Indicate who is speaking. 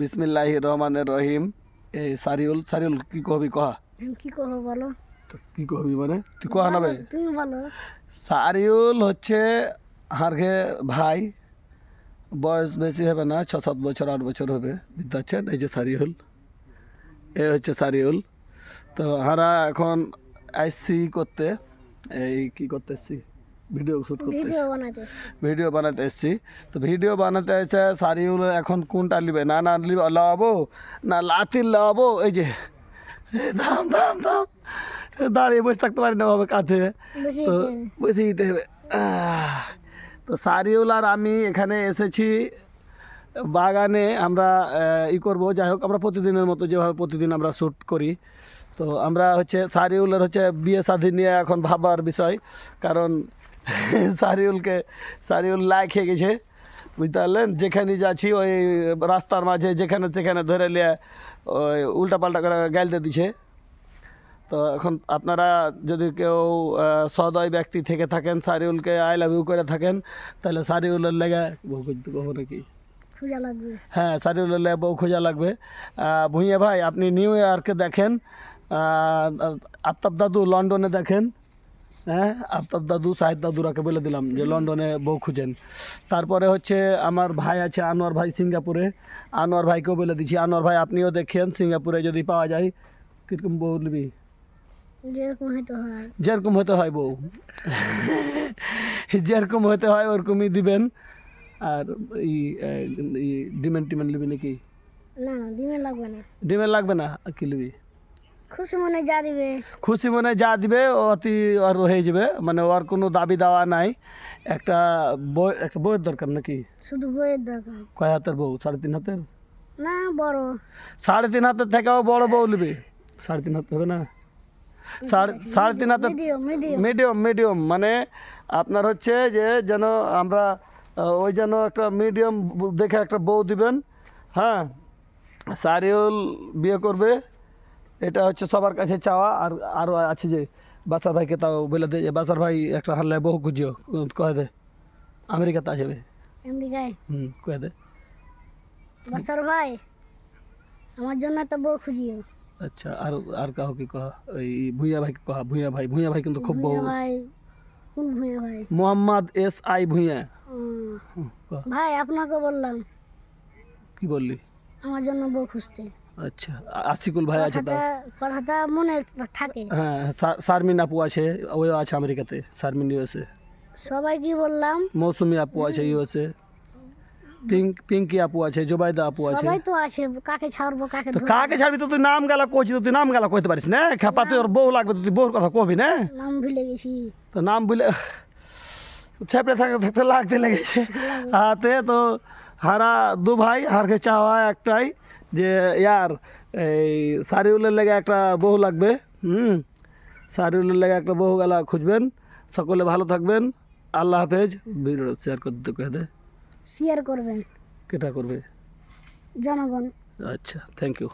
Speaker 1: বিসমিল্লাহ রহমানের রহিম। এই সারিউল সারিউল কি কহবি কহা?
Speaker 2: কি করব বলো?
Speaker 1: তো কি কহবি মানে? তুই কহা নাবে
Speaker 2: তুমি বলো।
Speaker 1: সারিউল হচ্ছে হারঘে ভাই। বয়স বেশি হবে না ছ সাত বছর আট বছর হবে। বুঝতে পারছেন? এই যে সারিউল। এ হচ্ছে সারিউল। তো হারা এখন আইসি করতে। এই কি করতে এসছি ভিডিও শ্যুট করতে
Speaker 2: ভিডিও বানাতে এসছি।
Speaker 1: তো ভিডিও বানাতে এসে সারিউল এখন কোনটা নিবে? না না লিব- লাগাবো না লাতির লাগাবো এই যে দাম দাম দাম। দাঁড়িয়ে বসে থাকতে পারি না বাবা কাঁধে। তো বসে দিতে হবে। তো সারিউল আর আমি এখানে এসেছি। বাগানে আমরা ই করব। যাই হোক আমরা প্রতিদিনের মতো যেভাবে প্রতিদিন আমরা শ্যুট করি। তো আমরা হচ্ছে সারিউলের হচ্ছে বিয়ে শাদী নিয়ে এখন ভাবার বিষয়। কারণ সারিউলকে সারিউল লাই খেয়ে গেছে। বুঝতে পারলেন? যেখানে যাচ্ছি ওই রাস্তার মাঝে যেখানে যেখানে ধরে নিয়ে ওই উল্টাপাল্টা করে গাইলতে দিছে তো এখন আপনারা যদি কেউ সদয় ব্যক্তি থেকে থাকেন সারিউলকে আই লাভ ইউ করে থাকেন তাহলে সারিউলের লেগে বউ কখনো নাকি?
Speaker 2: খুঁজা লাগবে।
Speaker 1: হ্যাঁ সারিউলের লেগে বউ খোঁজা লাগবে। ভুঁইয়া ভাই আপনি নিউ ইয়র্কে দেখেন আফতাব দাদু লন্ডনে দেখেন। হ্যাঁ আফতাব দাদু সাহিদ দাদুরাকে বলে দিলাম যে লন্ডনে বউ খুঁজেন। তারপরে হচ্ছে আমার ভাই আছে আনোয়ার ভাই সিঙ্গাপুরে। আনোয়ার ভাইকেও বলে দিচ্ছি আনোয়ার ভাই আপনিও দেখেন সিঙ্গাপুরে যদি পাওয়া যায় কীরকম বউ নিবি?
Speaker 2: যেরকম
Speaker 1: হতে হয়। বউ। যেরকম হতে হয় ওরকমই দিবেন। আর ই ডিমেন্ট টিমেন্ট নিবি নাকি?
Speaker 2: না লাগবে না।
Speaker 1: ডিমেন্ট লাগবে না? কি নিবি?
Speaker 2: খুশি মনে যা দিবে।
Speaker 1: খুশি মনে যা দিবে অতি আর হয়ে যাবে। মানে ওর কোনো দাবি দেওয়া নাই। একটা বই একটা বইয়ের দরকার নাকি?
Speaker 2: শুধু বইয়ের দরকার।
Speaker 1: কয় হাতের বউ? সাড়ে তিন হাতের?
Speaker 2: না বড়।
Speaker 1: সাড়ে তিন হাতের থেকেও বড় বউ নিবি। সাড়ে তিন হাত হবে না? সাড়ে সাড়ে তিন হাতের
Speaker 2: মিডিয়াম মিডিয়াম।
Speaker 1: Medium medium. মানে আপনার হচ্ছে যে যেন আমরা ওই যেন একটা মিডিয়াম দেখে একটা বউ দিবেন। হ্যাঁ? সারিউল বিয়ে করবে। এটা হচ্ছে সবার কাছে চাওয়া আর আরও আছে যে বাসার ভাইকে তাও বলে দে যে বাসার ভাই একটা হারলে বহু খুঁজিও কয়ে দে। আমেরিকাতে আসবে।
Speaker 2: আমেরিকায়?
Speaker 1: হুম কয়ে দে।
Speaker 2: বছর ভাই আমার জন্য তো বউ খুঁজিও।
Speaker 1: আচ্ছা আর আর কাহো কি কহা ওই ভুইয়া ভাইকে কহা ভুইয়া ভাই ভুইয়া ভাই কিন্তু খুব বউ
Speaker 2: ভূঁইয়া ভাই কোন ভূঁইয়া ভাই?
Speaker 1: Mohammad S I Bhuiyan.
Speaker 2: ভাই আপনাকে বললাম।
Speaker 1: কি বললি?
Speaker 2: আমার জন্য বউ খুঁজতে
Speaker 1: আচ্ছা আ- আশিকুল ভাই আছে তো
Speaker 2: কথাটা মনে থাকে।
Speaker 1: হ্যাঁ সা- শারমিন আপু আছে ওও আছে আমেরিকাতে শারমিন ইউএসএ
Speaker 2: সবাই কি বললাম?
Speaker 1: মৌসুমি আপু আছে ইউএসএ পিঙ্ক পিঙ্কি আপু আছে জোবাইদা আপু আছে।
Speaker 2: সবাই তো আছে কাকে ছাড়বো কাকে
Speaker 1: তো কাকে ছাড়বি? তো তুই নাম গেলা কইছি তো তুই নাম গেলা কইতে পারিস না? খেপা তুই ওর বউ লাগবে তুই বউর কথা কবি না?
Speaker 2: নাম ভুলে গেছি।
Speaker 1: তো নাম বলে ছেপড়ে থাকতে থাকতে লাগতে লেগেছে। হাতে তো হারা দু ভাই হারকে চাওয়া একটাই। যে ইয়ার এই সারিউলের লেগে একটা বহু লাগবে হুম? সারিউলের লেগে একটা বহু গেলা খুঁজবেন। সকলে ভালো থাকবেন। আল্লাহ হাফেজ। ভিডিও শেয়ার করে দিতে কে দে।
Speaker 2: শেয়ার করবেন।
Speaker 1: কেটা করবে?
Speaker 2: জনগণ।
Speaker 1: আচ্ছা থ্যাংক ইউ